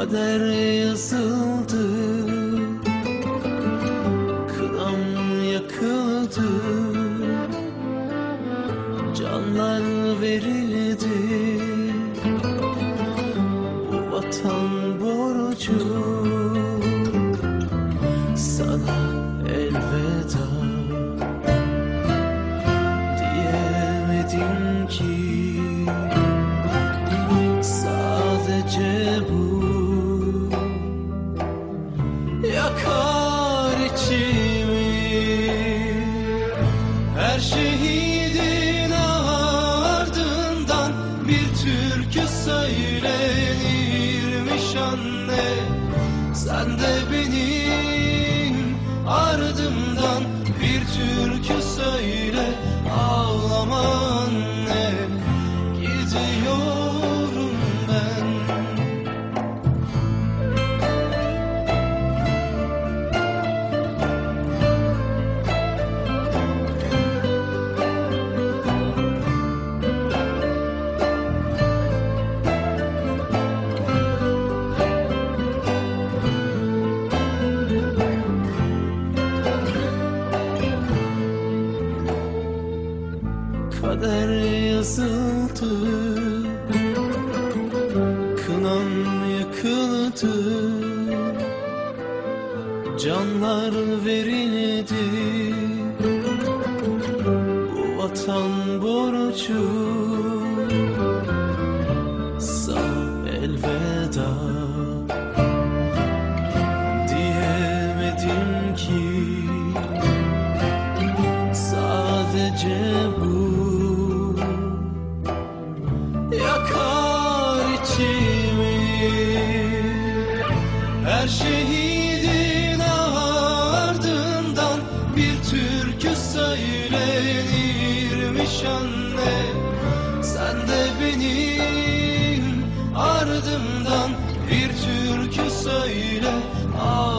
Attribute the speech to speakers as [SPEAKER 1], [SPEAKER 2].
[SPEAKER 1] kader yazıldı. Kınam yakıldı. Canlar verildi. Bu vatan borcu. Sana elveda Diyemedim ki. Sadece bu Şehidin ardından Bir türkü söylenirmiş anne. Sen de benim ardımdan Bir türkü söyle Ağlama Kader yazıldı. Kınam yakıldı Canlar verildi. Bu vatan borcu Her şehidin ardından Bir türkü söylenirmiş anne. Sen de benim ardımdan Bir türkü söyle. ağlama